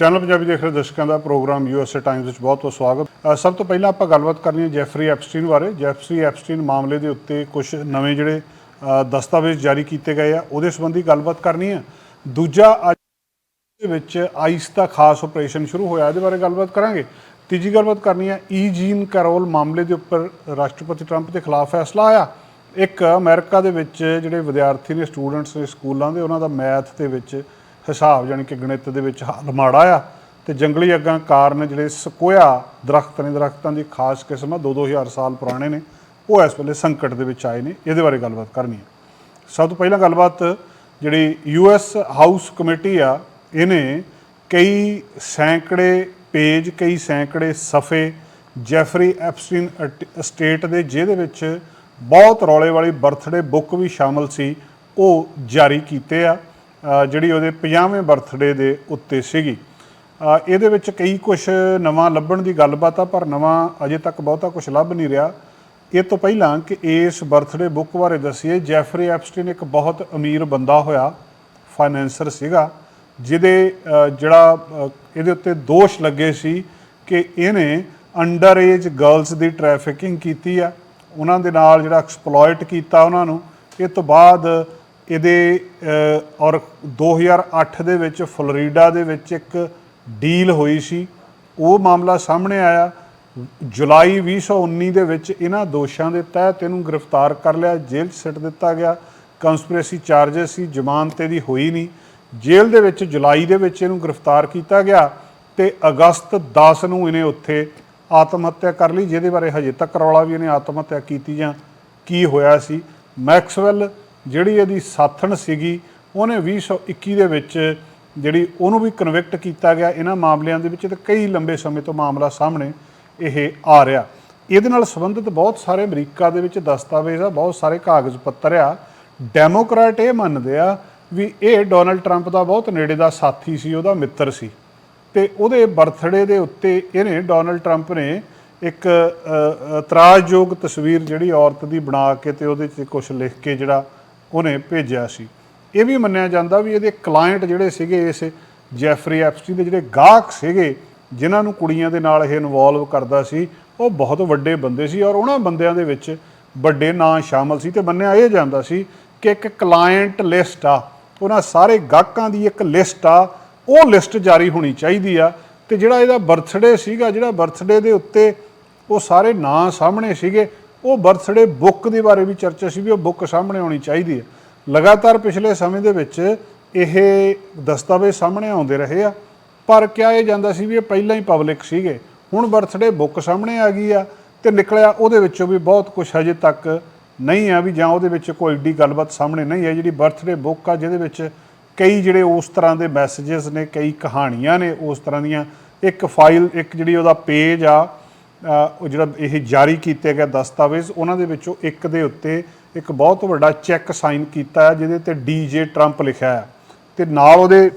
Channel Punjabi ਦੇਖ ਰਹੇ ਦਰਸ਼ਕਾਂ ਦਾ ਪ੍ਰੋਗਰਾਮ ਯੂਐਸਏ ਟਾਈਮਜ਼ ਵਿੱਚ ਬਹੁਤ-ਬਹੁਤ ਸਵਾਗਤ। ਸਭ ਤੋਂ ਪਹਿਲਾਂ ਆਪਾਂ ਗੱਲਬਾਤ ਕਰਨੀ ਹੈ ਜੈਫਰੀ ਐਪਸਟੀਨ ਬਾਰੇ। ਜੈਫਰੀ ਐਪਸਟੀਨ ਮਾਮਲੇ ਦੇ ਉੱਤੇ ਕੁਝ ਨਵੇਂ ਜਿਹੜੇ ਦਸਤਾਵੇਜ਼ ਜਾਰੀ ਕੀਤੇ ਗਏ ਆ, ਉਹਦੇ ਸੰਬੰਧੀ ਗੱਲਬਾਤ ਕਰਨੀ ਹੈ। ਦੂਜਾ ਅੱਜ ਦੇ ਵਿੱਚ ਆਈਸ ਦਾ ਖਾਸ ਆਪਰੇਸ਼ਨ ਸ਼ੁਰੂ ਹੋਇਆ, ਇਹਦੇ ਬਾਰੇ ਗੱਲਬਾਤ ਕਰਾਂਗੇ। ਤੀਜੀ ਗੱਲਬਾਤ ਕਰਨੀ ਹੈ ਈ ਜੀਨ ਕੈਰੋਲ ਮਾਮਲੇ ਦੇ ਉੱਪਰ ਰਾਸ਼ਟਰਪਤੀ ਟਰੰਪ ਦੇ ਖਿਲਾਫ ਫੈਸਲਾ ਆਇਆ। ਇੱਕ ਅਮਰੀਕਾ ਦੇ ਵਿੱਚ ਜਿਹੜੇ ਵਿਦਿਆਰਥੀ ਨੇ ਸਟੂਡੈਂਟਸ ਨੇ, ਸਕੂਲਾਂ ਦੇ, ਉਹਨਾਂ ਦਾ ਮੈਥ ਦੇ ਵਿੱਚ ਹਿਸਾਬ ਯਾਨੀ ਕਿ ਗਣਿਤ ਦੇ ਵਿੱਚ ਹਾਲ ਮਾੜਾ ਆ, ਤੇ ਜੰਗਲੀ ਅੱਗਾਂ ਕਾਰਨ ਜਿਹੜੇ ਸਕੋਇਆ ਦਰਖਤ ਨੇ, ਦਰਖਤਾਂ ਦੀ ਖਾਸ ਕਿਸਮ ਆ 2-2000 ਸਾਲ ਪੁਰਾਣੇ ਨੇ, ਉਹ ਇਸ ਵੇਲੇ ਸੰਕਟ ਦੇ ਵਿੱਚ ਆਏ ਨੇ, ਇਹਦੇ ਬਾਰੇ ਗੱਲਬਾਤ ਕਰਨੀ ਹੈ। ਸਭ ਤੋਂ ਪਹਿਲਾਂ ਗੱਲਬਾਤ ਜਿਹੜੀ ਯੂਐਸ ਹਾਊਸ ਕਮੇਟੀ ਆ, ਇਹਨੇ ਕਈ ਸੈਂਕੜੇ ਪੇਜ, ਕਈ ਸੈਂਕੜੇ ਸਫੇ ਜੈਫਰੀ ਐਪਸਟੀਨ ਸਟੇਟ ਦੇ ਜਿਹਦੇ ਵਿੱਚ ਬਹੁਤ ਰੌਲੇ ਵਾਲੀ ਬਰਥਡੇ ਬੁੱਕ ਵੀ ਸ਼ਾਮਲ ਸੀ, ਉਹ ਜਾਰੀ ਕੀਤੇ ਆ। ਜਿਹੜੀ ਉਹਦੇ 50ਵੇਂ ਬਰਥਡੇ ਦੇ ਉੱਤੇ ਸੀਗੀ। ਇਹਦੇ ਵਿੱਚ ਕਈ ਕੁਝ ਨਵਾਂ ਲੱਭਣ ਦੀ ਗੱਲਬਾਤ ਆ, ਪਰ ਨਵਾਂ ਅਜੇ ਤੱਕ ਬਹੁਤਾ ਕੁਝ ਲੱਭ ਨਹੀਂ ਰਿਹਾ। ਇਹ ਤੋਂ ਪਹਿਲਾਂ ਕਿ ਇਸ ਬਰਥਡੇ ਬੁੱਕ ਬਾਰੇ ਦੱਸੀਏ ਜੈਫਰੀ ਐਪਸਟੀਨ ਇੱਕ ਬਹੁਤ ਅਮੀਰ ਬੰਦਾ ਹੋਇਆ ਫਾਈਨੈਂਸਰ ਸੀਗਾ, ਜਿਹਦੇ ਜਿਹੜਾ ਇਹਦੇ ਉੱਤੇ ਦੋਸ਼ ਲੱਗੇ ਸੀ ਕਿ ਇਹਨੇ ਅੰਡਰ ਏਜ ਗਰਲਸ ਦੀ ਟ੍ਰੈਫਿਕਿੰਗ ਕੀਤੀ ਆ। ਉਹਨਾਂ ਦੇ ਨਾਲ ਜਿਹੜਾ ਐਕਸਪਲੋਇਟ ਕੀਤਾ ਉਹਨਾਂ ਨੂੰ। ਇਹ ਤੋਂ ਬਾਅਦ ਇਹਦੇ ਅ, ਔਰ 2008 ਦੇ ਵਿੱਚ ਫਲੋਰੀਡਾ ਦੇ ਵਿੱਚ ਇੱਕ ਡੀਲ ਹੋਈ ਸੀ। ਉਹ ਮਾਮਲਾ ਸਾਹਮਣੇ ਆਇਆ। ਜੁਲਾਈ 2019 ਦੇ ਵਿੱਚ ਇਹਨਾਂ ਦੋਸ਼ਾਂ ਦੇ ਤਹਿਤ ਇਹਨੂੰ ਗ੍ਰਿਫਤਾਰ ਕਰ ਲਿਆ। ਜੇਲ੍ਹ 'ਚ ਸਿੱਟ ਦਿੱਤਾ ਗਿਆ। ਕੰਸਪੀਰੇਸੀ ਚਾਰजेस ਸੀ ਜ਼ਮਾਨਤ ਇਹਦੀ ਹੋਈ ਨਹੀਂ। ਜੇਲ੍ਹ ਦੇ ਵਿੱਚ ਜੁਲਾਈ ਦੇ ਵਿੱਚ ਇਹਨੂੰ ਗ੍ਰਿਫਤਾਰ ਕੀਤਾ ਗਿਆ ਤੇ ਅਗਸਤ 10 ਨੂੰ ਇਹਨੇ ਉੱਥੇ ਆਤਮ ਹੱਤਿਆ ਕਰ ਲਈ ਜਿਹਦੇ ਬਾਰੇ ਹਜੇ ਤੱਕ ਰੌਲਾ ਵੀ ਇਹਨੇ ਆਤਮ ਹੱਤਿਆ ਕੀਤੀ ਜਾਂ ਕੀ ਹੋਇਆ ਸੀ। ਮੈਕਸਵੈਲ ਜਿਹੜੀ ਇਹਦੀ ਸਾਥਣ ਸੀਗੀ, ਉਹਨੇ 2021 ਦੇ ਵਿੱਚ ਜਿਹੜੀ ਉਹਨੂੰ ਵੀ ਕਨਵਿਕਟ ਕੀਤਾ ਗਿਆ, ਇਹਨਾਂ ਮਾਮਲਿਆਂ ਦੇ ਵਿੱਚ ਤੇ ਕਈ ਲੰਬੇ ਸਮੇਂ ਤੋਂ ਮਾਮਲਾ ਸਾਹਮਣੇ ਇਹ ਆ ਰਿਹਾ। ਇਹਦੇ ਨਾਲ ਸੰਬੰਧਿਤ ਬਹੁਤ ਸਾਰੇ ਅਮਰੀਕਾ ਦੇ ਵਿੱਚ ਦਸਤਾਵੇਜ਼ ਆ, ਬਹੁਤ ਸਾਰੇ ਕਾਗਜ਼ ਪੱਤਰ ਆ। ਡੈਮੋਕ੍ਰੈਟ ਇਹ ਮੰਨਦੇ ਆ ਵੀ ਇਹ ਡੋਨਲਡ ਟਰੰਪ ਦਾ ਬਹੁਤ ਨੇੜੇ ਦਾ ਸਾਥੀ ਸੀ, ਉਹਦਾ ਮਿੱਤਰ ਸੀ। ਤੇ ਉਹਦੇ ਬਰਥਡੇ ਦੇ ਉੱਤੇ ਇਹਨੇ ਡੋਨਲਡ ਟਰੰਪ ਨੇ ਇੱਕ ਤਰਾਜਯੋਗ ਤਸਵੀਰ ਜਿਹੜੀ ਔਰਤ ਦੀ ਬਣਾ ਕੇ ਤੇ ਉਹਦੇ 'ਚ ਕੁਝ ਲਿਖ ਕੇ ਜਿਹੜਾ ਉਹਨੇ ਭੇਜਿਆ ਸੀ। ਇਹ ਵੀ ਮੰਨਿਆ ਜਾਂਦਾ ਵੀ ਇਹਦੇ ਕਲਾਇੰਟ ਜਿਹੜੇ ਸੀਗੇ ਇਸ ਜੈਫਰੀ ਐਪਸਟੀ ਦੇ ਜਿਹੜੇ ਗਾਹਕ ਸੀਗੇ, ਜਿਨ੍ਹਾਂ ਨੂੰ ਕੁੜੀਆਂ ਦੇ ਨਾਲ ਇਹ ਇਨਵੋਲਵ ਕਰਦਾ ਸੀ, ਉਹ ਬਹੁਤ ਵੱਡੇ ਬੰਦੇ ਸੀ ਔਰ ਉਹਨਾਂ ਬੰਦਿਆਂ ਦੇ ਵਿੱਚ ਵੱਡੇ ਨਾਂ ਸ਼ਾਮਲ ਸੀ ਤੇ ਮੰਨਿਆ ਇਹ ਜਾਂਦਾ ਸੀ ਕਿ ਇੱਕ ਕਲਾਇੰਟ ਲਿਸਟ ਆ, ਉਹਨਾਂ ਸਾਰੇ ਗਾਹਕਾਂ ਦੀ ਇੱਕ ਲਿਸਟ ਆ, ਉਹ ਲਿਸਟ ਜਾਰੀ ਹੋਣੀ ਚਾਹੀਦੀ ਆ ਤੇ ਜਿਹੜਾ ਇਹਦਾ ਬਰਥਡੇ ਸੀਗਾ, ਜਿਹੜਾ ਬਰਥਡੇ ਦੇ ਉੱਤੇ ਉਹ ਸਾਰੇ ਨਾਂ ਸਾਹਮਣੇ ਸੀਗੇ ਉਹ ਬਰਥਡੇ ਬੁੱਕ ਦੇ ਬਾਰੇ ਵੀ ਚਰਚਾ ਸੀ ਵੀ ਉਹ ਬੁੱਕ ਸਾਹਮਣੇ ਆਉਣੀ ਚਾਹੀਦੀ ਹੈ। ਲਗਾਤਾਰ ਪਿਛਲੇ ਸਮੇਂ ਦੇ ਵਿੱਚ ਇਹ ਦਸਤਾਵੇਜ਼ ਸਾਹਮਣੇ ਆਉਂਦੇ ਰਹੇ ਆ, ਪਰ ਕਿਹਾ ਇਹ ਜਾਂਦਾ ਸੀ ਵੀ ਇਹ ਪਹਿਲਾਂ ਹੀ ਪਬਲਿਕ ਸੀਗੇ। ਹੁਣ ਬਰਥਡੇ ਬੁੱਕ ਸਾਹਮਣੇ ਆ ਗਈ ਆ ਤੇ ਨਿਕਲਿਆ ਉਹਦੇ ਵਿੱਚੋਂ ਵੀ ਬਹੁਤ ਕੁਝ ਹਜੇ ਤੱਕ ਨਹੀਂ ਆ ਵੀ ਜਾਂ ਉਹਦੇ ਵਿੱਚ ਕੋਈ ਏਡੀ ਗੱਲਬਾਤ ਸਾਹਮਣੇ ਨਹੀਂ ਹੈ ਜਿਹੜੀ ਬਰਥਡੇ ਬੁੱਕ ਆ, ਜਿਹਦੇ ਵਿੱਚ ਕਈ ਜਿਹੜੇ ਉਸ ਤਰ੍ਹਾਂ ਦੇ ਮੈਸੇजेस ਨੇ, ਕਈ ਕਹਾਣੀਆਂ ਨੇ ਉਸ ਤਰ੍ਹਾਂ ਦੀਆਂ। ਇੱਕ ਫਾਈਲ ਇੱਕ ਜਿਹੜੀ ਉਹਦਾ ਪੇਜ ਆ ਉਹ ਜਿਹੜਾ ਇਹ ਜਾਰੀ ਕੀਤੇ ਗਏ ਦਸਤਾਵੇਜ਼, ਉਹਨਾਂ ਦੇ ਵਿੱਚੋਂ ਇੱਕ ਦੇ ਉੱਤੇ ਇੱਕ ਬਹੁਤ ਵੱਡਾ ਚੈੱਕ ਸਾਈਨ ਕੀਤਾ ਹੈ, ਜਿਹਦੇ ਤੇ ਡੀਜੇ ਟਰੰਪ ਲਿਖਿਆ ਹੈ। ਤੇ ਨਾਲ ਉਹਦੇ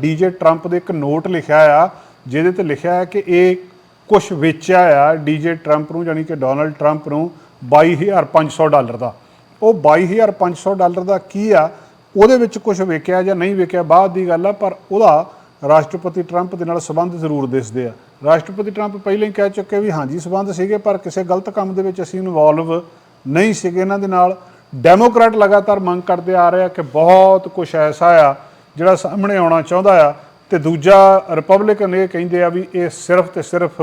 ਡੀਜੇ ਟਰੰਪ ਦੇ ਇੱਕ ਨੋਟ ਲਿਖਿਆ ਆ, ਜਿਹਦੇ ਤੇ ਲਿਖਿਆ ਹੈ ਕਿ ਇਹ ਕੁਝ ਵੇਚਿਆ ਆ ਡੀਜੇ ਟਰੰਪ ਨੂੰ ਯਾਨੀ ਕਿ ਡੋਨਲਡ ਟਰੰਪ ਨੂੰ 22500 ਡਾਲਰ ਦਾ। ਉਹ 22500 ਡਾਲਰ ਦਾ ਕੀ ਆ? ਉਹਦੇ ਵਿੱਚ ਕੁਝ ਵੇਖਿਆ ਜਾਂ ਨਹੀਂ ਵੇਖਿਆ, ਬਾਅਦ ਦੀ ਗੱਲ ਆ, ਪਰ ਉਹਦਾ ਰਾਸ਼ਟਰਪਤੀ ਟਰੰਪ ਦੇ ਨਾਲ ਸੰਬੰਧ ਜ਼ਰੂਰ ਦਿਸਦੇ ਆ। ਰਾਸ਼ਟਰਪਤੀ ਟਰੰਪ ਪਹਿਲਾਂ ਹੀ ਕਹਿ ਚੁੱਕੇ ਵੀ ਹਾਂਜੀ, ਸੰਬੰਧ ਸੀਗੇ, ਪਰ ਕਿਸੇ ਗਲਤ ਕੰਮ ਦੇ ਵਿੱਚ ਅਸੀਂ ਇਨਵੋਲਵ ਨਹੀਂ ਸੀਗੇ। ਇਹਨਾਂ ਦੇ ਨਾਲ ਡੈਮੋਕ੍ਰੈਟ ਲਗਾਤਾਰ ਮੰਗ ਕਰਦੇ ਆ ਰਹੇ ਆ ਕਿ ਬਹੁਤ ਕੁਝ ਐਸਾ ਆ ਜਿਹੜਾ ਸਾਹਮਣੇ ਆਉਣਾ ਚਾਹੁੰਦਾ ਆ। ਤੇ ਦੂਜਾ ਰਿਪਬਲਿਕਨ ਇਹ ਕਹਿੰਦੇ ਆ ਵੀ ਇਹ ਸਿਰਫ ਤੇ ਸਿਰਫ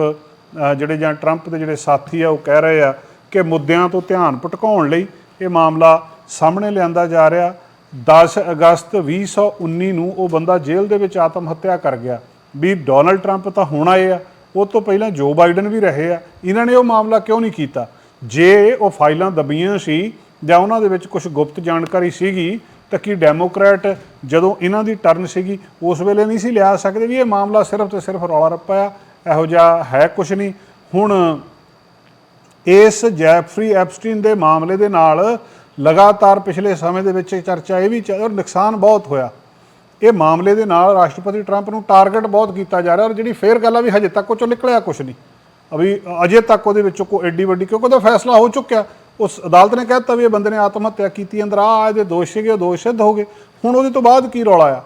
ਜਿਹੜੇ ਜਾਂ ਟਰੰਪ ਦੇ ਜਿਹੜੇ ਸਾਥੀ ਆ, ਉਹ ਕਹਿ ਰਹੇ ਆ ਕਿ ਮੁੱਦਿਆਂ ਤੋਂ ਧਿਆਨ ਭਟਕਾਉਣ ਲਈ ਇਹ ਮਾਮਲਾ ਸਾਹਮਣੇ ਲਿਆਂਦਾ ਜਾ ਰਿਹਾ। 10 ਅਗਸਤ 2019 ਨੂੰ ਉਹ ਬੰਦਾ ਜੇਲ੍ਹ ਦੇ ਵਿੱਚ ਆਤਮ ਹੱਤਿਆ ਕਰ ਗਿਆ। ਵੀ ਡੋਨਲਡ ਟਰੰਪ ਤਾਂ ਹੁਣ ਆਏ ਆ। ਉਹ ਤੋਂ ਪਹਿਲਾਂ ਜੋ ਬਾਈਡਨ ਵੀ ਰਹੇ ਆ, ਇਹਨਾਂ ਨੇ ਉਹ ਮਾਮਲਾ ਕਿਉਂ ਨਹੀਂ ਕੀਤਾ? ਜੇ ਉਹ ਫਾਈਲਾਂ ਦਬੀਆਂ ਸੀ ਜਾਂ ਉਹਨਾਂ ਦੇ ਵਿੱਚ ਕੁਝ ਗੁਪਤ ਜਾਣਕਾਰੀ ਸੀਗੀ, ਤਾਂ ਕੀ ਡੈਮੋਕ੍ਰੈਟ ਜਦੋਂ ਇਹਨਾਂ ਦੀ ਟਰਨ ਸੀਗੀ, ਉਸ ਵੇਲੇ ਨਹੀਂ ਸੀ ਲਿਆ ਸਕਦੇ ਵੀ ਇਹ ਮਾਮਲਾ ਸਿਰਫ ਤੇ ਸਿਰਫ ਰੌਲਾ ਰੱਪਾ ਆ, ਇਹੋ ਜਿਹਾ ਹੈ ਕੁਝ ਨਹੀਂ। ਹੁਣ ਇਸ ਜੈਫਰੀ ਐਪਸਟੀਨ ਦੇ ਮਾਮਲੇ ਦੇ ਨਾਲ ਲਗਾਤਾਰ ਪਿਛਲੇ ਸਮੇਂ ਦੇ ਵਿੱਚ ਚਰਚਾ ਇਹ ਵੀ ਚੱਲ ਔਰ ਨੁਕਸਾਨ ਬਹੁਤ ਹੋਇਆ। ਇਹ ਮਾਮਲੇ ਦੇ ਨਾਲ ਰਾਸ਼ਟਰਪਤੀ ਟਰੰਪ ਨੂੰ ਟਾਰਗੇਟ ਬਹੁਤ ਕੀਤਾ ਜਾ ਰਿਹਾ ਔਰ ਜਿਹੜੀ ਫੇਰ ਗੱਲ ਆ ਵੀ ਹਜੇ ਤੱਕ ਉਹ ਚੋਂ ਨਿਕਲਿਆ ਕੁਝ ਨਹੀਂ। ਅਭੀ ਅਜੇ ਤੱਕ ਉਹਦੇ ਵਿੱਚੋਂ ਕੋਈ ਐਡੀ ਵੱਡੀ ਕਿਉਂਕਿ ਉਹਦਾ ਫੈਸਲਾ ਹੋ ਚੁੱਕਿਆ। ਉਸ ਅਦਾਲਤ ਨੇ ਕਹਿਤਾ ਵੀ ਇਹ ਬੰਦੇ ਨੇ ਆਤਮ ਹੱਤਿਆ ਕੀਤੀ, ਅੰਦਰ ਆ ਇਹਦੇ ਦੋਸ਼ ਸੀਗੇ, ਉਹ ਦੋਸ਼ ਸਿੱਧ ਹੋ ਗਏ। ਹੁਣ ਉਹਦੇ ਤੋਂ ਬਾਅਦ ਕੀ ਰੌਲਾ ਆ?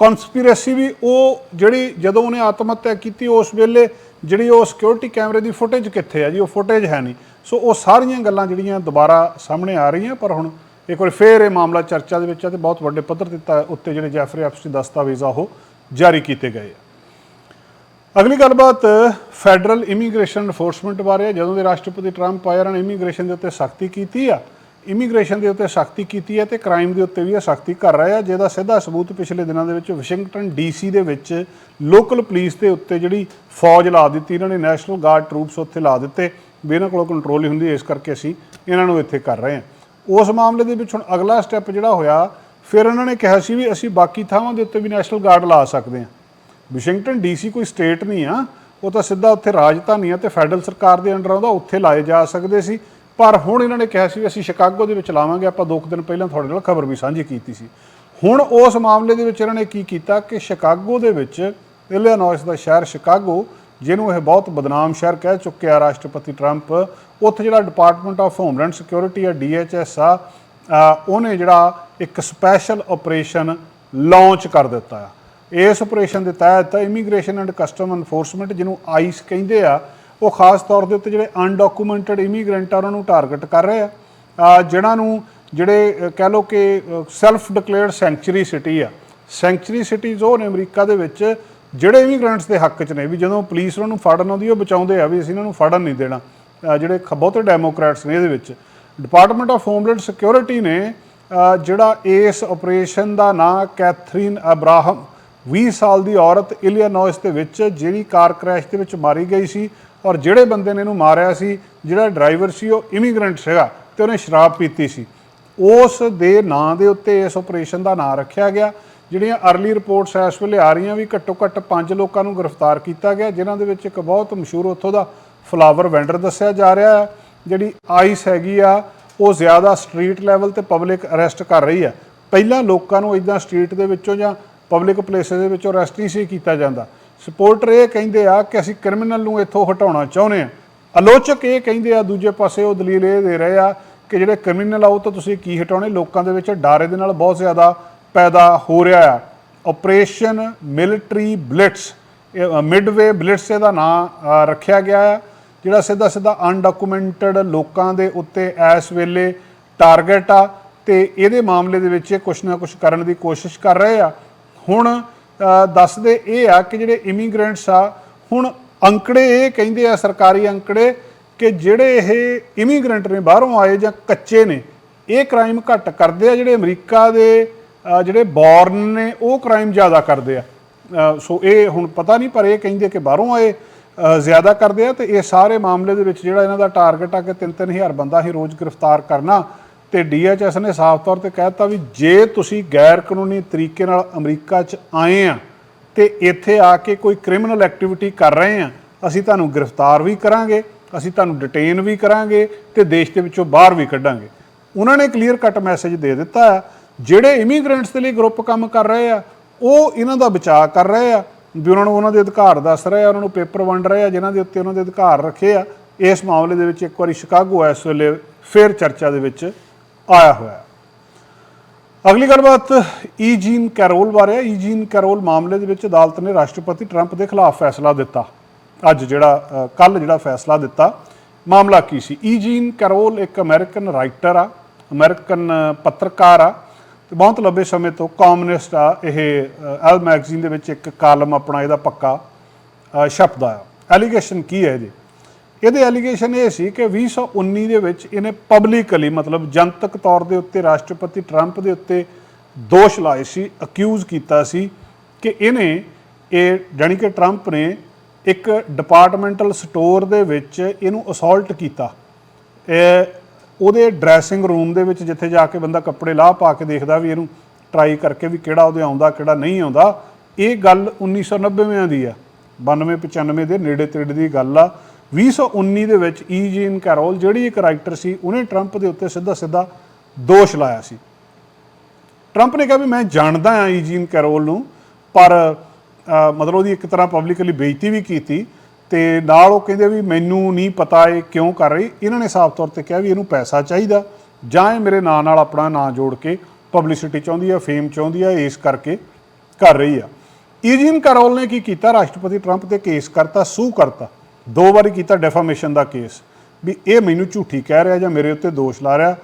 ਕਨਸਪੀਰੇਸੀ ਵੀ ਉਹ ਜਿਹੜੀ ਜਦੋਂ ਉਹਨੇ ਆਤਮ ਹੱਤਿਆ ਕੀਤੀ, ਉਸ ਵੇਲੇ ਜਿਹੜੀ ਉਹ ਸਿਕਿਉਰਿਟੀ ਕੈਮਰੇ ਦੀ ਫੁਟੇਜ ਕਿੱਥੇ ਆ ਜੀ, ਉਹ ਫੁਟੇਜ ਹੈ ਨਹੀਂ ਸੋ ਉਹ ਸਾਰੀਆਂ ਗੱਲਾਂ ਜਿਹੜੀਆਂ ਦੁਬਾਰਾ ਸਾਹਮਣੇ ਆ ਰਹੀਆਂ, ਪਰ ਹੁਣ ਇੱਕ ਵਾਰ ਫੇਰ ਇਹ ਮਾਮਲਾ ਚਰਚਾ ਦੇ ਵਿੱਚ ਆ ਤੇ ਬਹੁਤ ਵੱਡੇ ਪੱਧਰ ਤੇ ਉੱਤੇ ਜਿਹੜੇ ਜੈਫਰੀ ਐਪਸਟੀ ਦਸਤਾਵੇਜ਼ ਆ, ਉਹ ਜਾਰੀ ਕੀਤੇ ਗਏ ਆ ਅਗਲੀ ਗੱਲਬਾਤ ਫੈਡਰਲ ਇਮੀਗ੍ਰੇਸ਼ਨ ਐਨਫੋਰਸਮੈਂਟ ਬਾਰੇ ਹੈ। ਜਦੋਂ ਦੇ ਰਾਸ਼ਟਰਪਤੀ ਟਰੰਪ ਆਏ, ਉਹਨਾਂ ਨੇ ਇਮੀਗ੍ਰੇਸ਼ਨ ਦੇ ਉੱਤੇ ਸਖਤੀ ਕੀਤੀ ਆ ਇਮੀਗ੍ਰੇਸ਼ਨ ਦੇ ਉੱਤੇ ਸਖਤੀ ਕੀਤੀ ਹੈ ਤੇ ਕ੍ਰਾਈਮ ਦੇ ਉੱਤੇ ਵੀ ਇਹ ਸਖਤੀ ਕਰ ਰਿਹਾ ਆ ਜਿਹਦਾ ਸਿੱਧਾ ਸਬੂਤ ਪਿਛਲੇ ਦਿਨਾਂ ਦੇ ਵਿੱਚ ਵਾਸ਼ਿੰਗਟਨ ਡੀਸੀ ਦੇ ਵਿੱਚ ਲੋਕਲ ਪੁਲਿਸ ਦੇ ਉੱਤੇ ਜਿਹੜੀ ਫੌਜ ਲਾ ਦਿੱਤੀ, ਇਹਨਾਂ ਨੇ ਨੈਸ਼ਨਲ ਗਾਰਡ ਟਰੂਪਸ ਉੱਥੇ ਲਾ ਦਿੱਤੇ, ਵੀ ਇਹਨਾਂ ਕੋਲੋਂ ਕੰਟਰੋਲ ਹੀ ਹੁੰਦੀ ਇਸ ਕਰਕੇ ਅਸੀਂ ਇਹਨਾਂ ਨੂੰ ਇੱਥੇ ਕਰ ਰਹੇ ਹਾਂ। ਉਸ ਮਾਮਲੇ ਦੇ ਵਿੱਚ ਹੁਣ ਅਗਲਾ ਸਟੈਪ ਜਿਹੜਾ ਹੋਇਆ, ਫਿਰ ਉਹਨਾਂ ਨੇ ਕਿਹਾ ਸੀ ਵੀ ਅਸੀਂ ਬਾਕੀ ਥਾਵਾਂ ਦੇ ਉੱਤੇ ਵੀ ਨੈਸ਼ਨਲ ਗਾਰਡ ਲਾ ਸਕਦੇ ਹਾਂ। ਵਾਸ਼ਿੰਗਟਨ ਡੀਸੀ ਕੋਈ ਸਟੇਟ ਨਹੀਂ ਆ, ਉਹ ਤਾਂ ਸਿੱਧਾ ਉੱਥੇ ਰਾਜਧਾਨੀ ਆ ਤੇ ਫੈਡਰਲ ਸਰਕਾਰ ਦੇ ਅੰਡਰ ਆਉਂਦਾ, ਉੱਥੇ ਲਾਏ ਜਾ ਸਕਦੇ ਸੀ। ਪਰ ਹੁਣ ਇਹਨਾਂ ਨੇ ਕਿਹਾ ਸੀ ਵੀ ਅਸੀਂ ਸ਼ਿਕਾਗੋ ਦੇ ਵਿੱਚ ਲਾਵਾਂਗੇ, ਆਪਾਂ ਦੋ ਕੁ ਦਿਨ ਪਹਿਲਾਂ ਤੁਹਾਡੇ ਨਾਲ ਖਬਰ ਵੀ ਸਾਂਝੀ ਕੀਤੀ ਸੀ। ਹੁਣ ਉਸ ਮਾਮਲੇ ਦੇ ਵਿੱਚ ਇਹਨਾਂ ਨੇ ਕੀ ਕੀਤਾ ਕਿ ਸ਼ਿਕਾਗੋ ਦੇ ਵਿੱਚ ਇਲੀਨੋਇਸ ਦਾ ਸ਼ਹਿਰ ਸ਼ਿਕਾਗੋ, ਜਿਹਨੂੰ ਇਹ ਬਹੁਤ ਬਦਨਾਮ ਸ਼ਹਿਰ ਕਹਿ ਚੁੱਕਿਆ ਰਾਸ਼ਟਰਪਤੀ ਟਰੰਪ, ਉੱਥੇ ਜਿਹੜਾ ਡਿਪਾਰਟਮੈਂਟ ਆਫ ਹੋਮਲੈਂਡ ਸਿਕਿਉਰਿਟੀ ਆ ਡੀਐਚਐਸ ਆ ਉਹਨੇ ਜਿਹੜਾ ਇੱਕ ਸਪੈਸ਼ਲ ਆਪਰੇਸ਼ਨ ਲਾਂਚ ਕਰ ਦਿੱਤਾ। ਆ ਇਸ ਆਪਰੇਸ਼ਨ ਦੇ ਤਹਿਤ ਇਮੀਗ੍ਰੇਸ਼ਨ ਐਂਡ ਕਸਟਮ ਐਨਫੋਰਸਮੈਂਟ ਜਿਹਨੂੰ ਆਈਸ ਕਹਿੰਦੇ ਆ ਉਹ ਖਾਸ ਤੌਰ ਦੇ ਉੱਤੇ ਜਿਹੜੇ ਅਨਡਾਕੂਮੈਂਟਡ ਇਮੀਗ੍ਰੈਂਟ ਆ ਉਹਨਾਂ ਨੂੰ ਟਾਰਗੇਟ ਕਰ ਰਹੇ ਆ। ਅ, ਜਿਨ੍ਹਾਂ ਨੂੰ ਜਿਹੜੇ ਕਹਿ ਲਓ ਕਿ ਸੈਲਫ ਡਿਕਲੇਅਰਡ ਸੈਂਚਰੀ ਸਿਟੀ ਆ। ਸੈਂਚਰੀ ਸਿਟੀਜ਼ ਉਹ ਨੇ ਅਮਰੀਕਾ ਦੇ ਵਿੱਚ ਜਿਹੜੇ ਇਮੀਗ੍ਰੈਂਟਸ ਦੇ ਹੱਕ 'ਚ ਨੇ ਵੀ ਜਦੋਂ ਪੁਲਿਸ ਉਹਨਾਂ ਨੂੰ ਫੜਨ ਆਉਂਦੀ ਉਹ ਬਚਾਉਂਦੇ ਆ ਵੀ ਅਸੀਂ ਇਹਨਾਂ ਨੂੰ ਫੜਨ ਨਹੀਂ ਦੇਣਾ। ਜਿਹੜੇ ਬਹੁਤੇ ਡੈਮੋਕ੍ਰੈਟਸ ਨੇ ਇਹਦੇ ਵਿੱਚ। ਡਿਪਾਰਟਮੈਂਟ ਆਫ ਹੋਮਲੈਂਡ ਸਿਕਿਉਰਿਟੀ ਨੇ ਜਿਹੜਾ ਇਸ ਆਪਰੇਸ਼ਨ ਦਾ ਨਾਂ ਕੈਥਰੀਨ ਅਬਰਾਹਮ 20 ਸਾਲ ਦੀ ਔਰਤ ਇਲੀਨੋਇਸ ਦੇ ਵਿੱਚ ਜਿਹੜੀ ਕਾਰ ਕ੍ਰੈਸ਼ ਦੇ ਵਿੱਚ ਮਾਰੀ ਗਈ ਸੀ ਔਰ ਜਿਹੜੇ ਬੰਦੇ ਨੇ ਇਹਨੂੰ ਮਾਰਿਆ ਸੀ, ਜਿਹੜਾ ਡਰਾਈਵਰ ਸੀ, ਉਹ ਇਮੀਗ੍ਰੈਂਟ ਸੀਗਾ ਤੇ ਉਹਨੇ ਸ਼ਰਾਬ ਪੀਤੀ ਸੀ। ਉਸ ਦੇ ਨਾਂ ਦੇ ਉੱਤੇ ਇਸ ਆਪਰੇਸ਼ਨ ਦਾ ਨਾਂ ਰੱਖਿਆ ਗਿਆ, ਜਿਹੜੀਆਂ ਅਰਲੀ ਰਿਪੋਰਟਸ ਇਸ ਵੇਲੇ ਆ ਰਹੀਆਂ ਵੀ ਘੱਟੋ ਘੱਟ 5 ਲੋਕਾਂ ਨੂੰ ਗ੍ਰਿਫਤਾਰ ਕੀਤਾ ਗਿਆ, ਜਿਨ੍ਹਾਂ ਦੇ ਵਿੱਚ ਇੱਕ ਬਹੁਤ ਮਸ਼ਹੂਰ ਉੱਥੋਂ ਦਾ ਫਲਾਵਰ ਵੈਂਡਰ ਦੱਸਿਆ ਜਾ ਰਿਹਾ ਹੈ, ਜਿਹੜੀ ਆਈਸ ਹੈਗੀ ਆ, ਉਹ ਜ਼ਿਆਦਾ ਸਟਰੀਟ ਲੈਵਲ ਤੇ ਪਬਲਿਕ ਅਰੈਸਟ ਕਰ ਰਹੀ ਹੈ। ਪਹਿਲਾਂ ਲੋਕਾਂ ਨੂੰ ਇਦਾਂ ਸਟਰੀਟ ਦੇ ਵਿੱਚੋਂ ਜਾਂ ਪਬਲਿਕ ਪਲੇਸਿਸ ਦੇ ਵਿੱਚੋਂ ਅਰੈਸਟ ਨਹੀਂ ਸੀ ਕੀਤਾ ਜਾਂਦਾ। ਸਪੋਰਟਰ ਇਹ ਕਹਿੰਦੇ ਆ ਕਿ ਅਸੀਂ ਕ੍ਰਿਮੀਨਲ ਨੂੰ ਇੱਥੋਂ ਹਟਾਉਣਾ ਚਾਹੁੰਦੇ ਆ ਆਲੋਚਕ ਇਹ ਕਹਿੰਦੇ ਆ, ਦੂਜੇ ਪਾਸੇ ਉਹ ਦਲੀਲ ਇਹ ਦੇ ਰਹੇ ਆ ਕਿ ਜਿਹੜੇ ਕ੍ਰਿਮੀਨਲ ਆ, ਉਹ ਤਾਂ ਤੁਸੀਂ ਕੀ ਹਟਾਉਣੇ? ਲੋਕਾਂ ਦੇ ਵਿੱਚ ਡਾਰੇ ਦੇ ਨਾਲ ਬਹੁਤ ਜ਼ਿਆਦਾ ਪੈਦਾ ਹੋ ਰਿਹਾ ਆ। Operation military blitz midway blitz ਇਹਦਾ ਨਾਂ ਰੱਖਿਆ ਗਿਆ ਹੈ ਜਿਹੜਾ ਸਿੱਧਾ ਸਿੱਧਾ ਅਨਡਾਕੂਮੈਂਟਡ ਲੋਕਾਂ ਦੇ ਉੱਤੇ ਇਸ ਵੇਲੇ ਟਾਰਗੇਟ ਆ ਤੇ ਇਹਦੇ ਮਾਮਲੇ ਦੇ ਵਿੱਚ ਇਹ ਕੁਛ ਨਾ ਕੁਛ ਕਰਨ ਦੀ ਕੋਸ਼ਿਸ਼ ਕਰ ਰਹੇ ਆ। ਹੁਣ ਦੱਸਦੇ ਇਹ ਆ ਕਿ ਜਿਹੜੇ ਇਮੀਗ੍ਰੈਂਟਸ ਆ, ਹੁਣ ਅੰਕੜੇ ਇਹ ਕਹਿੰਦੇ ਆ, ਸਰਕਾਰੀ ਅੰਕੜੇ, ਕਿ ਜਿਹੜੇ ਇਹ ਇਮੀਗ੍ਰੈਂਟ ਨੇ, ਬਾਹਰੋਂ ਆਏ ਜਾਂ ਕੱਚੇ ਨੇ, ਇਹ ਕ੍ਰਾਈਮ ਘੱਟ ਕਰਦੇ ਆ, ਜਿਹੜੇ ਅਮਰੀਕਾ ਦੇ ਜਿਹੜੇ ਬੌਰਨ ਨੇ, ਉਹ ਕ੍ਰਾਈਮ ਜ਼ਿਆਦਾ ਕਰਦੇ ਆ। ਸੋ ਇਹ ਹੁਣ ਪਤਾ ਨਹੀਂ, ਪਰ ਇਹ ਕਹਿੰਦੇ ਕਿ ਬਾਹਰੋਂ ਆਏ ਜ਼ਿਆਦਾ ਕਰਦੇ ਆ, ਤੇ ਇਹ ਸਾਰੇ ਮਾਮਲੇ ਦੇ ਵਿੱਚ ਜਿਹੜਾ ਇਹਨਾਂ ਦਾ ਟਾਰਗੇਟ ਆ, ਕਿ 3-3000 ਬੰਦਾ ਹੀ ਰੋਜ਼ ਗ੍ਰਿਫਤਾਰ ਕਰਨਾ ਤੇ ਡੀਐਚਐਸ ਨੇ ਸਾਫ਼ ਤੌਰ ਤੇ ਕਹਿਤਾ ਵੀ ਜੇ ਤੁਸੀਂ ਗੈਰ ਕਾਨੂੰਨੀ ਤਰੀਕੇ ਨਾਲ ਅਮਰੀਕਾ 'ਚ ਆਏ ਆ ਤੇ ਇੱਥੇ ਆ ਕੇ ਕੋਈ ਕ੍ਰਿਮੀਨਲ ਐਕਟੀਵਿਟੀ ਕਰ ਰਹੇ ਆ, ਅਸੀਂ ਤੁਹਾਨੂੰ ਗ੍ਰਿਫਤਾਰ ਵੀ ਕਰਾਂਗੇ, ਅਸੀਂ ਤੁਹਾਨੂੰ ਡਿਟੇਨ ਵੀ ਕਰਾਂਗੇ ਤੇ ਦੇਸ਼ ਦੇ ਵਿੱਚੋਂ ਬਾਹਰ ਵੀ ਕੱਢਾਂਗੇ। ਉਹਨਾਂ ਨੇ ਕਲੀਅਰ ਕੱਟ ਮੈਸੇਜ ਦੇ ਦਿੱਤਾ ਹੈ ਜਿਹੜੇ ਇਮੀਗ੍ਰੈਂਟਸ ਦੇ ਲਈ ਗਰੁੱਪ ਕੰਮ ਕਰ ਰਹੇ ਆ, ਉਹ ਇਹਨਾਂ ਦਾ ਬਚਾਅ ਕਰ ਰਹੇ ਆ, ਵੀ ਉਹਨਾਂ ਨੂੰ ਉਹਨਾਂ ਦੇ ਅਧਿਕਾਰ ਦੱਸ ਰਹੇ ਆ, ਉਹਨਾਂ ਨੂੰ ਪੇਪਰ ਵੰਡ ਰਹੇ ਆ, ਜਿਨ੍ਹਾਂ ਦੇ ਉੱਤੇ ਉਹਨਾਂ ਦੇ ਅਧਿਕਾਰ ਰੱਖੇ ਆ। ਇਸ ਮਾਮਲੇ ਦੇ ਵਿੱਚ ਇੱਕ ਵਾਰੀ ਸ਼ਿਕਾਗੋ ਇਸ ਵੇਲੇ ਫੇਰ ਚਰਚਾ ਦੇ ਵਿੱਚ ਆਇਆ ਹੋਇਆ ਹੈ। ਅਗਲੀ ਗੱਲਬਾਤ ਈਜੀਨ ਕੈਰੋਲ ਬਾਰੇ ਹੈ। ਈਜੀਨ ਕੈਰੋਲ ਮਾਮਲੇ ਦੇ ਵਿੱਚ ਅਦਾਲਤ ਨੇ ਰਾਸ਼ਟਰਪਤੀ ਟਰੰਪ ਦੇ ਖਿਲਾਫ ਫੈਸਲਾ ਦਿੱਤਾ। ਅੱਜ ਜਿਹੜਾ ਕੱਲ ਜਿਹੜਾ ਫੈਸਲਾ ਦਿੱਤਾ ਮਾਮਲਾ ਕੀ ਸੀ? ਈਜੀਨ ਕੈਰੋਲ ਇੱਕ ਅਮਰੀਕਨ ਰਾਈਟਰ ਆ ਅਮਰੀਕਨ ਪੱਤਰਕਾਰ ਆ ਤੇ ਬਹੁਤ ਲੰਬੇ ਸਮੇਂ ਤੋਂ ਕਮਿਊਨਿਸਟ ਆ। ਇਹ ਐਲ ਮੈਗਜ਼ੀਨ ਦੇ ਵਿੱਚ ਇੱਕ ਕਾਲਮ ਆਪਣਾ ਇਹਦਾ ਪੱਕਾ ਅ, ਛਪਦਾ ਆ। ਐਲੀਗੇਸ਼ਨ ਕੀ ਹੈ ਇਹਦੇ? ਇਹਦੇ ਐਲੀਗੇਸ਼ਨ ਇਹ ਸੀ ਕਿ 2019 ਦੇ ਵਿੱਚ ਇਹਨੇ ਪਬਲਿਕਲੀ ਮਤਲਬ ਜਨਤਕ ਤੌਰ ਦੇ ਉੱਤੇ ਰਾਸ਼ਟਰਪਤੀ ਟਰੰਪ ਦੇ ਉੱਤੇ ਦੋਸ਼ ਲਾਏ ਸੀ ਅਕਿਊਜ਼ ਕੀਤਾ ਸੀ ਕਿ ਇਹਨੇ ਇਹ ਜਾਣੀ ਕਿ ਟਰੰਪ ਨੇ ਇੱਕ ਡਿਪਾਰਟਮੈਂਟਲ ਸਟੋਰ ਦੇ ਵਿੱਚ ਇਹਨੂੰ ਅਸੌਲਟ ਕੀਤਾ। ਇਹ ਉਹਦੇ ਡਰੈਸਿੰਗ ਰੂਮ ਦੇ ਵਿੱਚ ਜਿੱਥੇ ਜਾ ਕੇ ਬੰਦਾ ਕੱਪੜੇ ਲਾਹ ਪਾ ਕੇ ਦੇਖਦਾ ਵੀ ਇਹਨੂੰ ਟਰਾਈ ਕਰਕੇ ਵੀ ਕਿਹੜਾ ਉਹਦੇ ਆਉਂਦਾ, ਕਿਹੜਾ ਨਹੀਂ ਆਉਂਦਾ, ਇਹ ਗੱਲ 1990ਵਿਆਂ ਦੀ ਆ। 92 95 ਦੇ ਨੇੜੇ ਤੇੜੇ ਦੀ ਗੱਲ ਆ। 2019 ਦੇ ਵਿੱਚ ਈ ਈਜੀਨ ਕੈਰੋਲ ਜਿਹੜੀ ਇੱਕ ਰਾਈਟਰ ਸੀ, ਉਹਨੇ ਟਰੰਪ ਦੇ ਉੱਤੇ ਸਿੱਧਾ ਸਿੱਧਾ ਦੋਸ਼ ਲਾਇਆ ਸੀ। ਟਰੰਪ ਨੇ ਕਿਹਾ ਵੀ ਮੈਂ ਜਾਣਦਾ ਹਾਂ ਈ ਈਜੀਨ ਕੈਰੋਲ ਨੂੰ, ਪਰ ਮਤਲਬ ਉਹਦੀ ਇੱਕ ਤਰ੍ਹਾਂ ਪਬਲਿਕਲੀ ਬੇਇੱਜ਼ਤੀ ਵੀ ਕੀਤੀ ਤੇ ਨਾਲ ਉਹ ਕਹਿੰਦੇ ਵੀ ਮੈਨੂੰ ਨਹੀਂ ਪਤਾ ਇਹ ਕਿਉਂ ਕਰ ਰਹੀ। ਇਹਨਾਂ ਨੇ ਸਾਫ਼ ਤੌਰ ਤੇ ਕਿਹਾ ਵੀ ਇਹਨੂੰ ਪੈਸਾ ਚਾਹੀਦਾ, ਜਾਂ ਇਹ ਮੇਰੇ ਨਾਂ ਨਾਲ ਆਪਣਾ ਨਾਂ ਜੋੜ ਕੇ ਪਬਲਿਸਿਟੀ ਚਾਹੁੰਦੀ ਆ ਫੇਮ ਚਾਹੁੰਦੀ ਆ, ਇਸ ਕਰਕੇ ਕਰ ਰਹੀ ਆ। e. ਈਜੀਨ ਕਰੋਲ ਨੇ ਕੀ ਕੀਤਾ? ਰਾਸ਼ਟਰਪਤੀ ਟਰੰਪ ਤੇ ਕੇਸ ਕਰਤਾ ਸੂ ਕਰਤਾ। ਦੋ ਵਾਰੀ ਕੀਤਾ ਡੈਫਾਮੇਸ਼ਨ ਦਾ ਕੇਸ ਵੀ ਇਹ ਮੈਨੂੰ ਝੂਠੀ ਕਹਿ ਰਿਹਾ ਜਾਂ ਮੇਰੇ ਉੱਤੇ ਦੋਸ਼ ਲਾ ਰਿਹਾ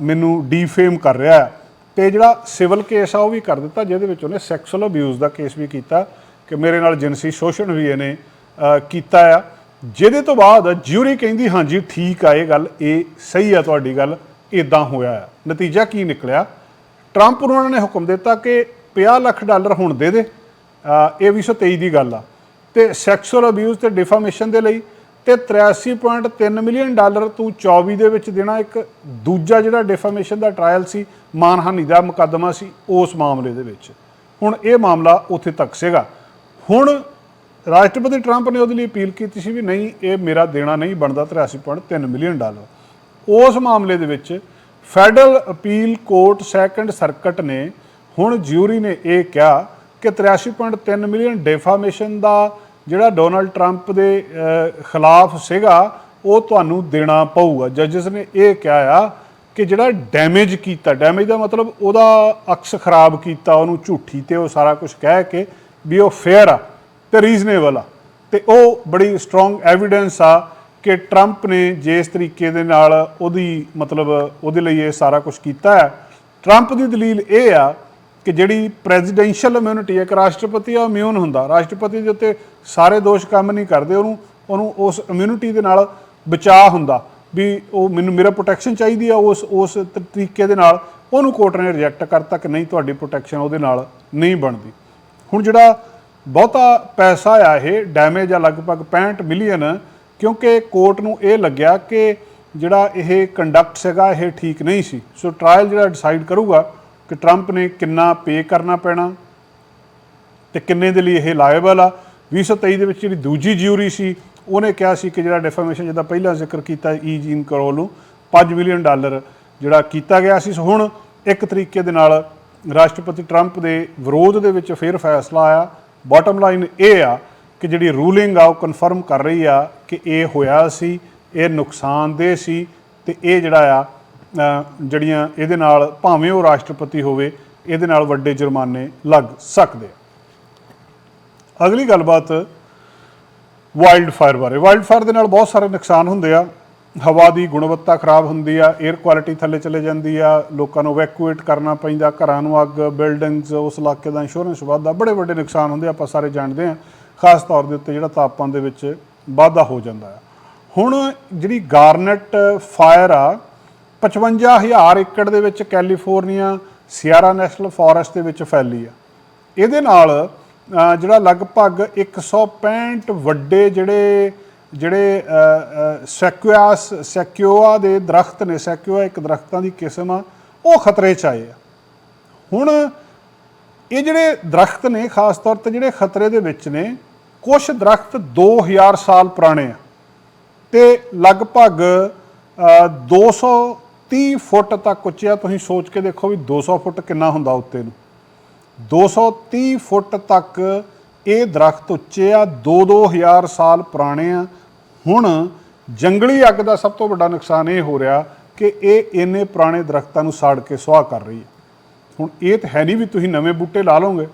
ਮੈਨੂੰ ਡੀਫੇਮ ਕਰ ਰਿਹਾ ਹੈ। ਤੇ ਜਿਹੜਾ ਸਿਵਲ ਕੇਸ ਆ ਉਹ ਵੀ ਕਰ ਦਿੱਤਾ ਜਿਹਦੇ ਵਿੱਚ ਉਹਨੇ ਸੈਕਸੁਅਲ ਅਬਿਊਜ਼ ਦਾ ਕੇਸ ਵੀ ਕੀਤਾ ਕਿ ਮੇਰੇ ਨਾਲ ਜਿਨਸੀ ਸ਼ੋਸ਼ਣ ਵੀ ਇਹਨੇ ਕੀਤਾ ਆ। ਜਿਹਦੇ ਤੋਂ ਬਾਅਦ ਜਿਊਰੀ ਕਹਿੰਦੀ ਹਾਂਜੀ ਠੀਕ ਆ ਇਹ ਗੱਲ ਇਹ ਸਹੀ ਆ ਤੁਹਾਡੀ ਗੱਲ ਇਦਾਂ ਹੋਇਆ ਆ। ਨਤੀਜਾ ਕੀ ਨਿਕਲਿਆ? ਟਰੰਪ ਨੂੰ ਉਹਨਾਂ ਨੇ ਹੁਕਮ ਦਿੱਤਾ ਕਿ 50 ਲੱਖ ਡਾਲਰ ਹੁਣ ਦੇ ਦੇ। ਅ, ਇਹ 2023 ਦੀ ਗੱਲ ਆ। ਤੇ ਸੈਕਸੁਅਲ ਅਬਿਊਜ਼ ਤੇ ਡਿਫਾਮੇਸ਼ਨ ਦੇ ਲਈ ਤੇ 83.3 ਮਿਲੀਅਨ ਡਾਲਰ ਤੂੰ 24 ਦੇ ਵਿੱਚ ਦੇਣਾ। ਇੱਕ ਦੂਜਾ ਜਿਹੜਾ ਡਿਫਾਮੇਸ਼ਨ ਦਾ ਟ੍ਰਾਇਲ ਸੀ, ਮਾਨਹਾਨੀ ਦਾ ਮੁਕੱਦਮਾ ਸੀ ਉਸ ਮਾਮਲੇ ਦੇ ਵਿੱਚ। ਹੁਣ ਇਹ ਮਾਮਲਾ ਉੱਥੇ ਤੱਕ ਸੀਗਾ। ਹੁਣ ਰਾਸ਼ਟਰਪਤੀ ਟਰੰਪ ਨੇ ਉਹਦੇ ਲਈ ਅਪੀਲ ਕੀਤੀ ਸੀ ਵੀ ਨਹੀਂ, ਇਹ ਮੇਰਾ ਦੇਣਾ ਨਹੀਂ ਬਣਦਾ 83.3 ਮਿਲੀਅਨ ਡਾਲਰ। ਉਸ ਮਾਮਲੇ ਦੇ ਵਿੱਚ federal appeal court second circuit ਨੇ, ਹੁਣ ਜਿਊਰੀ ਨੇ ਇਹ ਕਿਹਾ ਕਿ 83.3 ਮਿਲੀਅਨ ਡੇਫਾਮੇਸ਼ਨ ਦਾ ਜਿਹੜਾ ਡੋਨਲਡ ਟਰੰਪ ਦੇ ਖਿਲਾਫ ਸੀਗਾ, ਉਹ ਤੁਹਾਨੂੰ ਦੇਣਾ ਪਊਗਾ। ਜੱਜਸ ਨੇ ਇਹ ਕਿਹਾ ਆ ਕਿ ਜਿਹੜਾ ਡੈਮੇਜ ਕੀਤਾ ਡੈਮੇਜ ਦਾ ਮਤਲਬ ਉਹਦਾ ਅਕਸ ਖਰਾਬ ਕੀਤਾ, ਉਹਨੂੰ ਝੂਠੀ ਤੇ ਉਹ ਸਾਰਾ ਕੁਝ ਕਹਿ ਕੇ ਵੀ ਉਹ ਫੇਅਰ ਆ ਤੇ ਰੀਜ਼ਨੇਬਲ ਆ। ਤੇ ਉਹ ਬੜੀ ਸਟਰੋਂਗ ਐਵੀਡੈਂਸ ਆ ਕਿ ਟਰੰਪ ਨੇ ਜਿਸ ਤਰੀਕੇ ਦੇ ਨਾਲ ਉਹਦੀ ਮਤਲਬ ਉਹਦੇ ਲਈ ਇਹ ਸਾਰਾ ਕੁਝ ਕੀਤਾ ਹੈ ਟਰੰਪ ਦੀ ਦਲੀਲ ਇਹ ਆ ਕਿ ਜਿਹੜੀ ਪ੍ਰੈਜ਼ੀਡੈਂਸ਼ੀਅਲ ਇਮਿਊਨਿਟੀ ਹੈ, ਇੱਕ ਰਾਸ਼ਟਰਪਤੀ ਆ ਇਮਿਊਨ ਹੁੰਦਾ। ਰਾਸ਼ਟਰਪਤੀ ਦੇ ਉੱਤੇ ਸਾਰੇ ਦੋਸ਼ ਕੰਮ ਨਹੀਂ ਕਰਦੇ, ਉਹਨੂੰ ਉਹਨੂੰ ਉਸ ਇਮਿਊਨਿਟੀ ਦੇ ਨਾਲ ਬਚਾਅ ਹੁੰਦਾ। ਵੀ ਉਹ ਮੈਨੂੰ, ਮੇਰਾ ਪ੍ਰੋਟੈਕਸ਼ਨ ਚਾਹੀਦੀ ਆ ਉਸ ਉਸ ਤਰੀਕੇ ਦੇ ਨਾਲ। ਉਹਨੂੰ ਕੋਰਟ ਨੇ ਰਿਜੈਕਟ ਕਰਤਾ ਕਿ ਨਹੀਂ, ਤੁਹਾਡੀ ਪ੍ਰੋਟੈਕਸ਼ਨ ਉਹਦੇ ਨਾਲ ਨਹੀਂ ਬਣਦੀ। ਹੁਣ ਜਿਹੜਾ ਬਹੁਤਾ ਪੈਸਾ ਆ ਇਹ ਡੈਮੇਜ ਆ ਲਗਭਗ 65 ਮਿਲੀਅਨ ਕਿਉਂਕਿ ਕੋਰਟ ਨੂੰ ਇਹ ਲੱਗਿਆ ਕਿ ਜਿਹੜਾ ਇਹ ਕੰਡਕਟ ਸੀਗਾ, ਇਹ ਠੀਕ ਨਹੀਂ ਸੀ। ਸੋ ਟ੍ਰਾਇਲ ਜਿਹੜਾ ਡਿਸਾਈਡ ਕਰੂਗਾ ਕਿ ਟਰੰਪ ਨੇ ਕਿੰਨਾ ਪੇ ਕਰਨਾ ਪੈਣਾ ਤੇ ਕਿੰਨੇ ਦੇ ਲਈ ਇਹ ਲਾਇਬਲ ਆ। 2023 ਦੇ ਵਿੱਚ ਜਿਹੜੀ ਦੂਜੀ ਜਿਊਰੀ ਸੀ, ਉਹਨੇ ਕਿਹਾ ਸੀ ਕਿ ਜਿਹੜਾ ਡੈਫਾਮੇਸ਼ਨ ਜਿਹਦਾ ਪਹਿਲਾਂ ਜ਼ਿਕਰ ਕੀਤਾ ਈ ਜੀਨ ਕਰੋਲ ਨੂੰ 5 ਮਿਲੀਅਨ ਡਾਲਰ ਜਿਹੜਾ ਕੀਤਾ ਗਿਆ ਸੀ। ਸੋ ਹੁਣ ਇੱਕ ਤਰੀਕੇ ਦੇ ਨਾਲ ਰਾਸ਼ਟਰਪਤੀ ਟਰੰਪ ਦੇ ਵਿਰੋਧ ਦੇ ਵਿੱਚ ਫਿਰ ਫੈਸਲਾ ਆਇਆ। ਬਾਟਮ ਲਾਈਨ ਇਹ ਆ ਕਿ ਜਿਹੜੀ ਰੂਲਿੰਗ ਆ, ਉਹ ਕਨਫਰਮ ਕਰ ਰਹੀ ਆ ਕਿ ਇਹ ਹੋਇਆ ਸੀ, ਇਹ ਨੁਕਸਾਨਦੇਹ ਸੀ ਤੇ ਇਹ ਜਿਹੜਾ ਆ ਜਿਹੜੀਆਂ ਇਹਦੇ ਨਾਲ ਭਾਵੇਂ ਉਹ ਰਾਸ਼ਟਰਪਤੀ ਹੋਵੇ ਇਹਦੇ ਨਾਲ ਵੱਡੇ ਜੁਰਮਾਨੇ ਲੱਗ ਸਕਦੇ ਆ। ਅਗਲੀ ਗੱਲਬਾਤ ਵਾਈਲਡ ਫਾਇਰ ਬਾਰੇ। ਵਾਈਲਡ ਫਾਇਰ ਦੇ ਨਾਲ ਬਹੁਤ ਸਾਰੇ ਨੁਕਸਾਨ ਹੁੰਦੇ ਆ। ਹਵਾ ਦੀ ਗੁਣਵੱਤਾ ਖਰਾਬ ਹੁੰਦੀ ਆ 에ਅਰ ਕੁਆਲਿਟੀ ਥੱਲੇ ਚਲੇ ਜਾਂਦੀ ਆ ਲੋਕਾਂ ਨੂੰ ਵੈਕੂਏਟ ਕਰਨਾ ਪੈਂਦਾ ਘਰਾਂ ਨੂੰ ਅੱਗ ਬਿਲਡਿੰਗਸ ਉਸ ਇਲਾਕੇ ਦਾ ਇੰਸ਼ੋਰੈਂਸ ਵੱਧਦਾ ਬੜੇ ਵੱਡੇ ਨੁਕਸਾਨ ਹੁੰਦੇ ਆ, ਆਪਾਂ ਸਾਰੇ ਜਾਣਦੇ ਆ। ਖਾਸ ਤੌਰ ਦੇ ਉੱਤੇ ਜਿਹੜਾ ਤਾਪਮਾਨ ਦੇ ਵਿੱਚ ਵਾਧਾ ਹੋ ਜਾਂਦਾ ਆ। ਹੁਣ ਜਿਹੜੀ ਗਾਰਨਟ ਫਾਇਰ ਆ 55000 ਏਕੜ ਦੇ ਵਿੱਚ ਕੈਲੀਫੋਰਨੀਆ ਸਿਆਰਾ ਨੈਸ਼ਨਲ ਫੋਰੈਸਟ ਦੇ ਵਿੱਚ ਫੈਲੀ ਆ। ਇਹਦੇ ਨਾਲ ਜਿਹੜਾ ਲਗਭਗ 165 ਵੱਡੇ ਜਿਹੜੇ ਜਿਹੜੇ ਸੈਕੁਆਸ, ਸੈਕਿਓਆ ਦੇ ਦਰਖਤ ਨੇ, ਸੈਕਿਓਆ ਇੱਕ ਦਰਖਤਾਂ ਦੀ ਕਿਸਮ ਆ, ਉਹ ਖਤਰੇ 'ਚ ਆਏ ਆ। ਹੁਣ ਇਹ ਜਿਹੜੇ ਦਰਖਤ ਨੇ, ਖਾਸ ਤੌਰ ਤੇ ਜਿਹੜੇ ਖਤਰੇ ਦੇ ਵਿੱਚ ਨੇ ਕੁਝ ਦਰਖਤ 2000 ਸਾਲ ਪੁਰਾਣੇ ਆ। ਤੇ ਲਗਭਗ 200 30 ਫੁੱਟ ਤੱਕ ਉੱਚਿਆ ਤੁਸੀਂ ਸੋਚ ਕੇ ਦੇਖੋ ਵੀ 200 ਫੁੱਟ ਕਿੰਨਾ ਹੁੰਦਾ ਉੱਤੇ ਨੂੰ। 230 ਫੁੱਟ ਤੱਕ ਇਹ ਦਰਖਤ ਉੱਚੇ ਆ 2-2000 ਸਾਲ ਪੁਰਾਣੇ ਆ। ਹੁਣ ਜੰਗਲੀ ਅੱਗ ਦਾ ਸਭ ਤੋਂ ਵੱਡਾ ਨੁਕਸਾਨ ਇਹ ਹੋ ਰਿਹਾ ਕਿ ਇਹ ਇੰਨੇ ਪੁਰਾਣੇ ਦਰਖਤਾਂ ਨੂੰ ਸਾੜ ਕੇ ਸੁਆਹ ਕਰ ਰਹੀ ਹੈ। ਹੁਣ ਇਹ ਤਾਂ ਹੈ ਨਹੀਂ ਵੀ ਤੁਸੀਂ ਨਵੇਂ ਬੂਟੇ ਲਾ ਲਓਗੇ,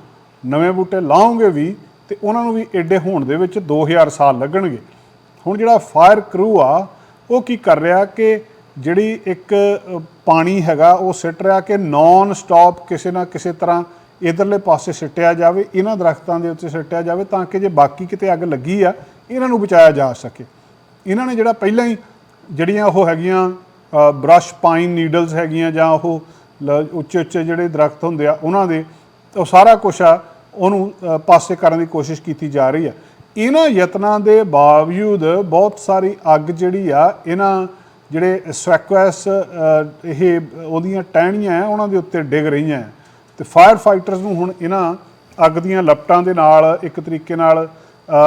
ਨਵੇਂ ਬੂਟੇ ਲਾਓਗੇ ਵੀ ਤੇ ਉਹਨਾਂ ਨੂੰ ਵੀ ਏਡੇ ਹੋਣ ਦੇ ਵਿੱਚ 2000 ਸਾਲ ਲੱਗਣਗੇ। ਹੁਣ ਜਿਹੜਾ ਫਾਇਰ ਕਰੂ ਆ, ਉਹ ਕੀ ਕਰ ਰਿਹਾ ਕਿ ਜਿਹੜੀ ਇੱਕ ਪਾਣੀ ਹੈਗਾ, ਉਹ ਸਿੱਟ ਰਿਹਾ ਕਿ ਨਾਨ ਸਟਾਪ ਕਿਸੇ ਨਾ ਕਿਸੇ ਤਰ੍ਹਾਂ ਇਧਰਲੇ ਪਾਸੇ ਸਿੱਟਿਆ ਜਾਵੇ, ਇਹਨਾਂ ਦਰਖਤਾਂ ਦੇ ਉੱਤੇ ਸਿੱਟਿਆ ਜਾਵੇ ਤਾਂ ਕਿ ਜੇ ਬਾਕੀ ਕਿਤੇ ਅੱਗ ਲੱਗੀ ਆ, ਇਹਨਾਂ ਨੂੰ ਬਚਾਇਆ ਜਾ ਸਕੇ। ਇਹਨਾਂ ਨੇ ਜਿਹੜਾ ਪਹਿਲਾਂ ਹੀ ਜਿਹੜੀਆਂ ਉਹ ਹੈਗੀਆਂ ਬ੍ਰਸ਼ ਪਾਈਨ ਨੀਡਲਸ ਹੈਗੀਆਂ ਜਾਂ ਉਹ ਲ- ਉੱਚੇ ਉੱਚੇ ਜਿਹੜੇ ਦਰਖਤ ਹੁੰਦੇ ਆ, ਉਹਨਾਂ ਦੇ, ਉਹ ਸਾਰਾ ਕੁਝ ਆ, ਉਹਨੂੰ ਪਾਸੇ ਕਰਨ ਦੀ ਕੋਸ਼ਿਸ਼ ਕੀਤੀ ਜਾ ਰਹੀ ਆ। ਇਹਨਾਂ ਯਤਨਾਂ ਦੇ ਬਾਵਜੂਦ ਬਹੁਤ ਸਾਰੀ ਅੱਗ ਜਿਹੜੀ ਆ, ਇਹਨਾਂ ਜਿਹੜੇ ਸਵੈਕੁਐਸ ਇਹ, ਉਹਦੀਆਂ ਟਹਿਣੀਆਂ ਆ ਉਹਨਾਂ ਦੇ ਉੱਤੇ ਡਿੱਗ ਰਹੀਆਂ ਆ ਤੇ ਫਾਇਰ ਫਾਈਟਰਸ ਨੂੰ ਹੁਣ ਇਹਨਾਂ ਅੱਗ ਦੀਆਂ ਲਪਟਾਂ ਦੇ ਨਾਲ ਇੱਕ ਤਰੀਕੇ ਨਾਲ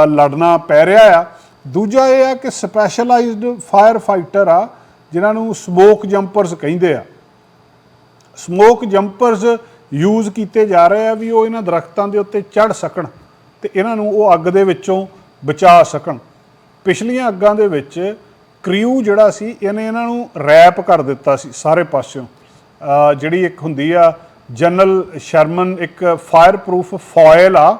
ਲੜਨਾ ਪੈ ਰਿਹਾ ਆ। ਦੂਜਾ ਇਹ ਆ ਕਿ ਸਪੈਸ਼ਲਾਈਜ਼ਡ ਫਾਇਰ ਫਾਈਟਰ ਆ, ਜਿਨ੍ਹਾਂ ਨੂੰ ਸਮੋਕ ਜੰਪਰਸ ਕਹਿੰਦੇ ਆ। ਸਮੋਕ ਜੰਪਰਸ ਯੂਜ਼ ਕੀਤੇ ਜਾ ਰਹੇ ਆ ਵੀ ਉਹ ਇਹਨਾਂ ਦਰਖਤਾਂ ਦੇ ਉੱਤੇ ਚੜ ਸਕਣ ਤੇ ਇਹਨਾਂ ਨੂੰ ਉਹ ਅੱਗ ਦੇ ਵਿੱਚੋਂ ਬਚਾ ਸਕਣ। ਪਿਛਲੀਆਂ ਅੱਗਾਂ ਦੇ ਵਿੱਚ ਕ੍ਰਿਊ ਜਿਹੜਾ ਸੀ, ਇਹਨੇ ਇਹਨਾਂ ਨੂੰ ਰੈਪ ਕਰ ਦਿੱਤਾ ਸੀ ਸਾਰੇ ਪਾਸਿਓਂ। ਜਿਹੜੀ ਇੱਕ ਹੁੰਦੀ ਆ, ਜਨਰਲ ਸ਼ਰਮਨ ਇੱਕ ਫਾਇਰਪ੍ਰੂਫ ਫੋਇਲ ਆ,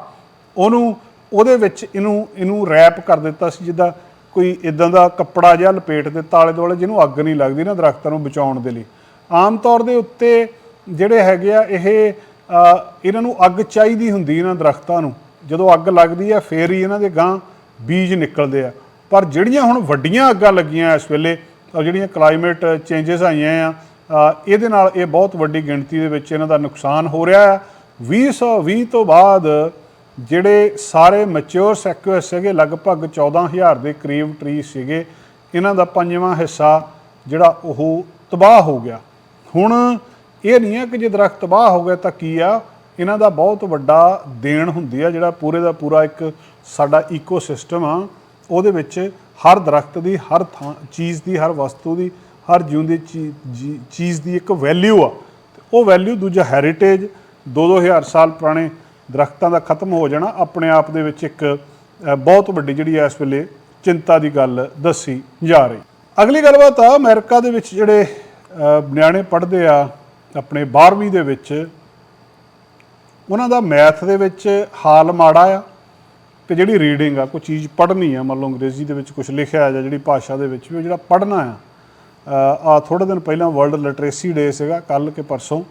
ਉਹਨੂੰ, ਉਹਦੇ ਵਿੱਚ ਇਹਨੂੰ ਇਹਨੂੰ ਰੈਪ ਕਰ ਦਿੱਤਾ ਸੀ, ਜਿੱਦਾਂ ਕੋਈ ਇਦਾਂ ਦਾ ਕੱਪੜਾ ਜਿਹਾ ਲਪੇਟ ਦਿੱਤਾ ਆਲੇ ਦੁਆਲੇ, ਜਿਹਨੂੰ ਅੱਗ ਨਹੀਂ ਲੱਗਦੀ ਨਾ ਦਰਖਤਾਂ ਨੂੰ ਬਚਾਉਣ ਦੇ ਲਈ। ਆਮ ਤੌਰ ਦੇ ਉੱਤੇ ਜਿਹੜੇ ਹੈਗੇ ਆ, ਇਹ ਇਹਨਾਂ ਨੂੰ ਅੱਗ ਚਾਹੀਦੀ ਹੁੰਦੀ ਇਹਨਾਂ ਦਰਖਤਾਂ ਨੂੰ। ਜਦੋਂ ਅੱਗ ਲੱਗਦੀ ਆ, ਫੇਰ ਹੀ ਇਹਨਾਂ ਦੇ ਗਾਂ ਬੀਜ ਨਿਕਲਦੇ ਆ। ਪਰ ਜਿਹੜੀਆਂ ਹੁਣ ਵੱਡੀਆਂ ਅੱਗਾਂ ਲੱਗੀਆਂ ਇਸ ਵੇਲੇ ਔਰ ਜਿਹੜੀਆਂ ਕਲਾਈਮੇਟ ਚੇਂਜਸ ਆਈਆਂ ਆ ਇਹਦੇ ਨਾਲ ਇਹ ਬਹੁਤ ਵੱਡੀ ਗਿਣਤੀ ਦੇ ਵਿੱਚ ਇਹਨਾਂ ਦਾ ਨੁਕਸਾਨ ਹੋ ਰਿਹਾ ਹੈ 2020 ਤੋਂ ਬਾਅਦ ਜਿਹੜੇ ਸਾਰੇ ਮੈਚੁਰ ਸੈਕੁਅਸ ਸੀਗੇ, ਲਗਭਗ 14000 ਦੇ ਕਰੀਬ ਟਰੀ ਸੀਗੇ, ਇਹਨਾਂ ਦਾ ਪੰਜਵਾਂ ਹਿੱਸਾ ਜਿਹੜਾ ਉਹ ਤਬਾਹ ਹੋ ਗਿਆ। ਹੁਣ ਇਹ ਨਹੀਂ ਹੈ ਕਿ ਜੇ ਦਰਖਤ ਤਬਾਹ ਹੋ ਗਿਆ ਤਾਂ ਕੀ ਆ? ਇਹਨਾਂ ਦਾ ਬਹੁਤ ਵੱਡਾ ਦੇਣ ਹੁੰਦੀ ਆ, ਜਿਹੜਾ ਪੂਰੇ ਦਾ ਪੂਰਾ ਇੱਕ ਸਾਡਾ ਈਕੋਸਿਸਟਮ ਆ। ਉਹਦੇ ਵਿੱਚ ਹਰ ਦਰਖਤ ਦੀ, ਹਰ ਥਾਂ, ਚੀਜ਼ ਦੀ, ਹਰ ਵਸਤੂ ਦੀ, ਹਰ ਜਿਉਂਦੀ ਚੀ- ਜੀ- ਚੀਜ਼ ਦੀ ਇੱਕ ਵੈਲਿਊ ਆ। ਤੇ ਉਹ ਵੈਲਿਊ ਦੂਜਾ ਹੈਰੀਟੇਜ 2-2000 ਸਾਲ ਪੁਰਾਣੇ ਦਰਖਤਾਂ ਦਾ ਖਤਮ ਹੋ ਜਾਣਾ, ਆਪਣੇ ਆਪ ਦੇ ਵਿੱਚ ਇੱਕ ਬਹੁਤ ਵੱਡੀ ਜਿਹੜੀ ਹੈ ਇਸ ਵੇਲੇ ਚਿੰਤਾ ਦੀ ਗੱਲ ਦੱਸੀ ਜਾ ਰਹੀ। ਅਗਲੀ ਗੱਲਬਾਤ ਆ, ਅਮਰੀਕਾ ਦੇ ਵਿੱਚ ਜਿਹੜੇ ਨਿਆਣੇ ਪੜ੍ਹਦੇ ਆ, ਆਪਣੇ 12ਵੀਂ ਦੇ ਵਿੱਚ, ਉਹਨਾਂ ਦਾ ਮੈਥ ਦੇ ਵਿੱਚ ਹਾਲ ਮਾੜਾ ਆ। ਤੇ ਜਿਹੜੀ ਰੀਡਿੰਗ ਆ, ਕੋਈ ਚੀਜ਼ ਪੜ੍ਹਨੀ ਆ, ਮੰਨ ਲਓ ਅੰਗਰੇਜ਼ੀ ਦੇ ਵਿੱਚ ਕੁਝ ਲਿਖਿਆ ਆ ਜਾਂ ਜਿਹੜੀ ਭਾਸ਼ਾ ਦੇ ਵਿੱਚ ਵੀ ਉਹ ਜਿਹੜਾ ਪੜ੍ਹਨਾ ਆ ਆ ਥੋੜੇ ਦਿਨ ਪਹਿਲਾਂ ਵਰਲਡ ਲਿਟਰੇਸੀ ਡੇ ਸੀਗਾ ਕੱਲ ਕੇ ਪਰਸੋਂ।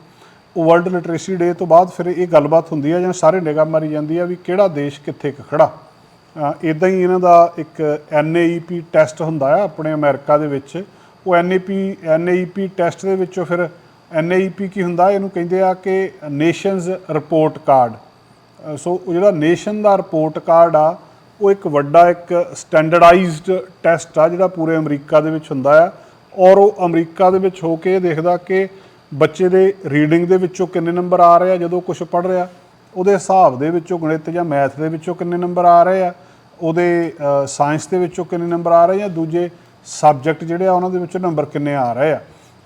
ਉਹ ਵਰਲਡ ਲਿਟਰੇਸੀ ਡੇ ਤੋਂ ਬਾਅਦ ਫਿਰ ਇਹ ਗੱਲਬਾਤ ਹੁੰਦੀ ਆ ਜਾਂ ਸਾਰੇ ਨਿਗਾਹ ਮਾਰੀ ਜਾਂਦੀ ਆ ਵੀ ਕਿਹੜਾ ਦੇਸ਼ ਕਿੱਥੇ ਕੁ ਖੜਾ ਇਦਾਂ ਹੀ ਇਹਨਾਂ ਦਾ ਇੱਕ NAEP ਟੈਸਟ ਹੁੰਦਾ ਆ ਆਪਣੇ ਅਮਰੀਕਾ ਦੇ ਵਿੱਚ। ਉਹ NAP NAEP ਟੈਸਟ ਦੇ ਵਿੱਚੋਂ ਫਿਰ NAEP ਕੀ ਹੁੰਦਾ, ਇਹਨੂੰ ਕਹਿੰਦੇ ਆ ਕਿ ਨੇਸ਼ਨਸ ਰਿਪੋਰਟ ਕਾਰਡ ਸੋ ਉਹ ਜਿਹੜਾ ਨੇਸ਼ਨ ਦਾ ਰਿਪੋਰਟ ਕਾਰਡ ਆ, ਉਹ ਇੱਕ ਵੱਡਾ, ਇੱਕ ਸਟੈਂਡਰਡਾਈਜ਼ਡ ਟੈਸਟ ਆ, ਜਿਹੜਾ ਪੂਰੇ ਅਮਰੀਕਾ ਦੇ ਵਿੱਚ ਹੁੰਦਾ ਆ। ਔਰ ਉਹ ਅਮਰੀਕਾ ਦੇ ਵਿੱਚ ਹੋ ਕੇ ਇਹ ਦੇਖਦਾ ਕਿ ਬੱਚੇ ਦੇ ਰੀਡਿੰਗ ਦੇ ਵਿੱਚੋਂ ਕਿੰਨੇ ਨੰਬਰ ਆ ਰਹੇ ਆ, ਜਦੋਂ ਕੁਝ ਪੜ੍ਹ ਰਿਹਾ। ਉਹਦੇ ਹਿਸਾਬ ਦੇ ਵਿੱਚੋਂ ਗਣਿਤ ਜਾਂ ਮੈਥ ਦੇ ਵਿੱਚੋਂ ਕਿੰਨੇ ਨੰਬਰ ਆ ਰਹੇ ਆ, ਉਹਦੇ ਸਾਇੰਸ ਦੇ ਵਿੱਚੋਂ ਕਿੰਨੇ ਨੰਬਰ ਆ ਰਹੇ ਆ, ਦੂਜੇ ਸਬਜੈਕਟ ਜਿਹੜੇ ਆ, ਉਹਨਾਂ ਦੇ ਵਿੱਚੋਂ ਨੰਬਰ ਕਿੰਨੇ ਆ ਰਹੇ ਆ।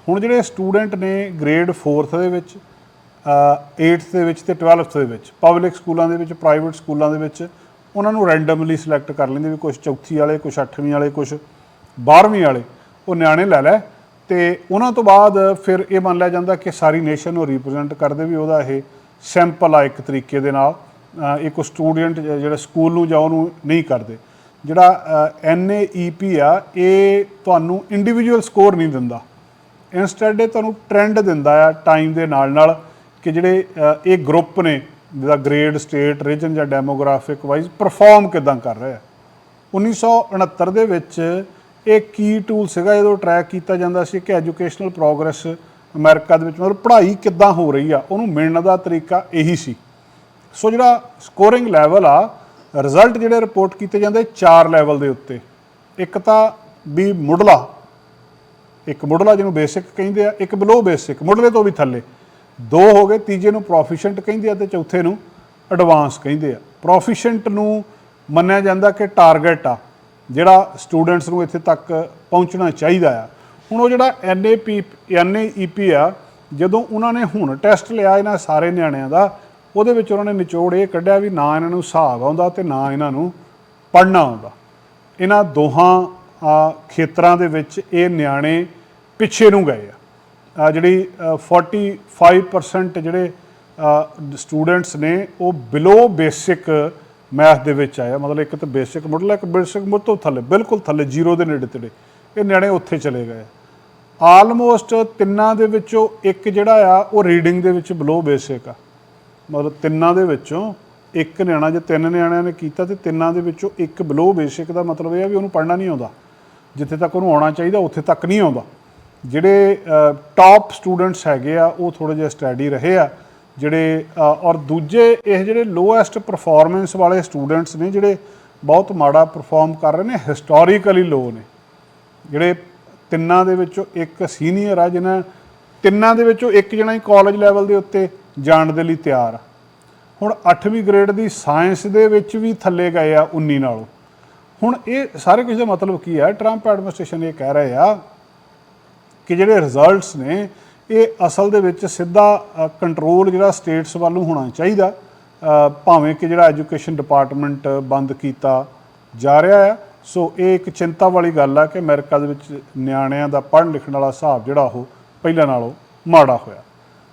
ਹੁਣ ਜਿਹੜੇ ਸਟੂਡੈਂਟ ਨੇ ਗ੍ਰੇਡ 4th ਦੇ ਵਿੱਚ 8th ਦੇ ਵਿੱਚ ਤੇ 12th ਦੇ ਵਿੱਚ ਪਬਲਿਕ ਸਕੂਲਾਂ ਦੇ ਵਿੱਚ ਪ੍ਰਾਈਵੇਟ ਸਕੂਲਾਂ ਦੇ ਵਿੱਚ ਉਹਨਾਂ ਨੂੰ ਰੈਂਡਮਲੀ ਸਿਲੈਕਟ ਕਰ ਲੈਂਦੇ ਵੀ ਕੁਝ ਚੌਥੀ ਵਾਲੇ ਕੁਝ 8ਵੀਂ ਵਾਲੇ ਕੁਝ 12ਵੀਂ ਵਾਲੇ, ਉਹ ਨਿਆਣੇ ਲੈ ਲੈ ਤੇ ਉਹਨਾਂ ਤੋਂ ਬਾਅਦ ਫਿਰ ਇਹ ਮੰਨ ਲਿਆ ਜਾਂਦਾ ਕਿ ਸਾਰੀ ਨੇਸ਼ਨ ਨੂੰ ਰਿਪਰੈਜ਼ੈਂਟ ਕਰਦੇ ਵੀ ਉਹਦਾ ਇਹ ਸੈਂਪਲ ਆ ਇੱਕ ਤਰੀਕੇ ਦੇ ਨਾਲ ਇੱਕ ਸਟੂਡੈਂਟ ਜਿਹੜਾ ਸਕੂਲ ਨੂੰ ਜਾਂ ਉਹਨੂੰ ਨਹੀਂ ਕਰਦੇ। ਜਿਹੜਾ NAEP ਆ, ਇਹ ਤੁਹਾਨੂੰ ਇੰਡੀਵਿਜੂਅਲ ਸਕੋਰ ਨਹੀਂ ਦਿੰਦਾ। ਇਨਸਟੈਡ ਇਹ ਤੁਹਾਨੂੰ ਟ੍ਰੈਂਡ ਦਿੰਦਾ ਆ ਟਾਈਮ ਦੇ ਨਾਲ ਨਾਲ ਕਿ ਜਿਹੜੇ ਇਹ ਗਰੁੱਪ ਨੇ, ਜਿਹਦਾ ਗ੍ਰੇਡ, ਸਟੇਟ, ਰੀਜਨ ਜਾਂ ਡੈਮੋਗ੍ਰਾਫਿਕ ਵਾਈਜ਼ ਪਰਫਾਰਮ ਕਿਦਾਂ ਕਰ ਰਿਹਾ 1969 ਦੇ ਵਿੱਚ ਇਹ ਕੀ ਟੂਲ ਸੀਗਾ, ਜਦੋਂ ਟਰੈਕ ਕੀਤਾ ਜਾਂਦਾ ਸੀ ਕਿ ਐਜੂਕੇਸ਼ਨਲ ਪ੍ਰੋਗਰੈਸ ਅਮਰੀਕਾ ਦੇ ਵਿੱਚ, ਮਤਲਬ ਪੜ੍ਹਾਈ ਕਿੱਦਾਂ ਹੋ ਰਹੀ ਆ, ਉਹਨੂੰ ਮਿਲਣ ਦਾ ਤਰੀਕਾ ਇਹੀ ਸੀ। ਸੋ ਜਿਹੜਾ ਸਕੋਰਿੰਗ ਲੈਵਲ ਆ ਰਿਜ਼ਲਟ ਜਿਹੜੇ ਰਿਪੋਰਟ ਕੀਤੇ ਜਾਂਦੇ ਚਾਰ ਲੈਵਲ ਦੇ ਉੱਤੇ। ਇੱਕ ਤਾਂ ਵੀ ਮੁੱਢਲਾ, ਇੱਕ ਮੁੱਢਲਾ ਜਿਹਨੂੰ ਬੇਸਿਕ ਕਹਿੰਦੇ ਆ, ਇੱਕ ਬਿਲੋ ਬੇਸਿਕ ਮੁੱਢਲੇ ਤੋਂ ਵੀ ਥੱਲੇ। ਦੋ ਹੋ ਗਏ, ਤੀਜੇ ਨੂੰ ਪ੍ਰੋਫੀਸ਼ੀਐਂਟ ਕਹਿੰਦੇ ਆ ਤੇ ਚੌਥੇ ਨੂੰ ਐਡਵਾਂਸ ਕਹਿੰਦੇ ਆ। ਪ੍ਰੋਫੀਸ਼ੀਐਂਟ ਨੂੰ ਮੰਨਿਆ ਜਾਂਦਾ ਕਿ ਟਾਰਗੇਟ ਆ, ਜਿਹੜਾ ਸਟੂਡੈਂਟਸ ਨੂੰ ਇੱਥੇ ਤੱਕ ਪਹੁੰਚਣਾ ਚਾਹੀਦਾ ਆ। ਹੁਣ ਉਹ ਜਿਹੜਾ NAP NAEP ਆ, ਜਦੋਂ ਉਹਨਾਂ ਨੇ ਹੁਣ ਟੈਸਟ ਲਿਆ ਇਹਨਾਂ ਸਾਰੇ ਨਿਆਣਿਆਂ ਦਾ, ਉਹਦੇ ਵਿੱਚ ਉਹਨਾਂ ਨੇ ਨਿਚੋੜ ਇਹ ਕੱਢਿਆ ਵੀ ਨਾ ਇਹਨਾਂ ਨੂੰ ਹਿਸਾਬ ਆਉਂਦਾ ਤੇ ਨਾ ਇਹਨਾਂ ਨੂੰ ਪੜ੍ਹਨਾ ਆਉਂਦਾ। ਇਹਨਾਂ ਦੋਹਾਂ ਖੇਤਰਾਂ ਦੇ ਵਿੱਚ ਇਹ ਨਿਆਣੇ ਪਿੱਛੇ ਨੂੰ ਗਏ ਆ। ਜਿਹੜੀ ਅ, 45% ਜਿਹੜੇ ਸਟੂਡੈਂਟਸ ਨੇ ਉਹ ਬਿਲੋ ਬੇਸਿਕ ਮੈਥ ਦੇ ਵਿੱਚ ਆਇਆ ਮਤਲਬ ਇੱਕ ਤਾਂ ਬੇਸਿਕ ਮੁੱਢਲਾ ਇੱਕ ਬੇਸਿਕ ਮੁੱਢ ਤੋਂ ਥੱਲੇ ਬਿਲਕੁਲ ਥੱਲੇ ਜ਼ੀਰੋ ਦੇ ਨੇੜੇ ਤੇੜੇ। ਇਹ ਨਿਆਣੇ ਉੱਥੇ ਚਲੇ ਗਏ ਆਲਮੋਸਟ ਤਿੰਨਾਂ ਦੇ ਵਿੱਚੋਂ ਇੱਕ ਜਿਹੜਾ ਆ ਉਹ ਰੀਡਿੰਗ ਦੇ ਵਿੱਚ ਬਿਲੋ ਬੇਸਿਕ ਆ। ਮਤਲਬ ਤਿੰਨਾਂ ਦੇ ਵਿੱਚੋਂ ਇੱਕ ਨਿਆਣਾ ਜੇ ਤਿੰਨ ਨਿਆਣਿਆਂ ਨੇ ਕੀਤਾ ਤੇ ਤਿੰਨਾਂ ਦੇ ਵਿੱਚੋਂ ਇੱਕ ਬਿਲੋ ਬੇਸਿਕ ਦਾ ਮਤਲਬ ਇਹ ਆ ਵੀ ਉਹਨੂੰ ਪੜ੍ਹਨਾ ਨਹੀਂ ਆਉਂਦਾ। ਜਿੱਥੇ ਤੱਕ ਉਹਨੂੰ ਆਉਣਾ ਚਾਹੀਦਾ ਉੱਥੇ ਤੱਕ ਨਹੀਂ ਆਉਂਦਾ। ਜਿਹੜੇ ਟਾਪ ਸਟੂਡੈਂਟਸ ਹੈਗੇ ਆ, ਉਹ ਥੋੜੇ ਜਿਹਾ ਸਟੈਡੀ ਰਹੇ ਆ। ਜਿਹੜੇ ਔਰ ਦੂਜੇ ਇਹ ਜਿਹੜੇ ਲੋਐਸਟ ਪਰਫਾਰਮੈਂਸ ਵਾਲੇ ਸਟੂਡੈਂਟਸ ਨੇ, ਜਿਹੜੇ ਬਹੁਤ ਮਾੜਾ ਪਰਫਾਰਮ ਕਰ ਰਹੇ ਨੇ ਹਿਸਟੋਰੀਕਲੀ ਲੋ ਨੇ। ਜਿਹੜੇ ਤਿੰਨਾਂ ਦੇ ਵਿੱਚੋਂ ਇੱਕ ਸੀਨੀਅਰ ਆ, ਜਿਹਨਾਂ ਤਿੰਨਾਂ ਦੇ ਵਿੱਚੋਂ ਇੱਕ ਜਣਾ ਹੀ ਕਾਲਜ ਲੈਵਲ ਦੇ ਉੱਤੇ ਜਾਣ ਦੇ ਲਈ ਤਿਆਰ ਆ। ਹੁਣ 8ਵੀਂ ਗ੍ਰੇਡ ਦੀ ਸਾਇੰਸ ਦੇ ਵਿੱਚ ਵੀ ਥੱਲੇ ਗਏ ਆ 19 ਨਾਲੋਂ। ਹੁਣ ਇਹ ਸਾਰੇ ਕੁਝ ਦਾ ਮਤਲਬ ਕੀ ਹੈ ਟਰੰਪ ਐਡਮਿਨਿਸਟ੍ਰੇਸ਼ਨ ਇਹ ਕਹਿ ਰਹੇ ਆ ਕਿ ਜਿਹੜੇ ਰਿਜ਼ਲਟਸ ਨੇ, ਇਹ ਅਸਲ ਦੇ ਵਿੱਚ ਸਿੱਧਾ ਕੰਟਰੋਲ ਜਿਹੜਾ ਸਟੇਟਸ ਵੱਲੋਂ ਹੋਣਾ ਚਾਹੀਦਾ। ਭਾਵੇਂ ਕਿ ਜਿਹੜਾ ਐਜੂਕੇਸ਼ਨ ਡਿਪਾਰਟਮੈਂਟ ਬੰਦ ਕੀਤਾ ਜਾ ਰਿਹਾ ਹੈ ਸੋ ਇਹ ਇੱਕ ਚਿੰਤਾ ਵਾਲੀ ਗੱਲ ਆ ਕਿ ਅਮਰੀਕਾ ਦੇ ਵਿੱਚ ਨਿਆਣਿਆਂ ਦਾ ਪੜ੍ਹਨ ਲਿਖਣ ਵਾਲਾ ਹਿਸਾਬ ਜਿਹੜਾ ਉਹ ਪਹਿਲਾਂ ਨਾਲੋਂ ਮਾੜਾ ਹੋਇਆ।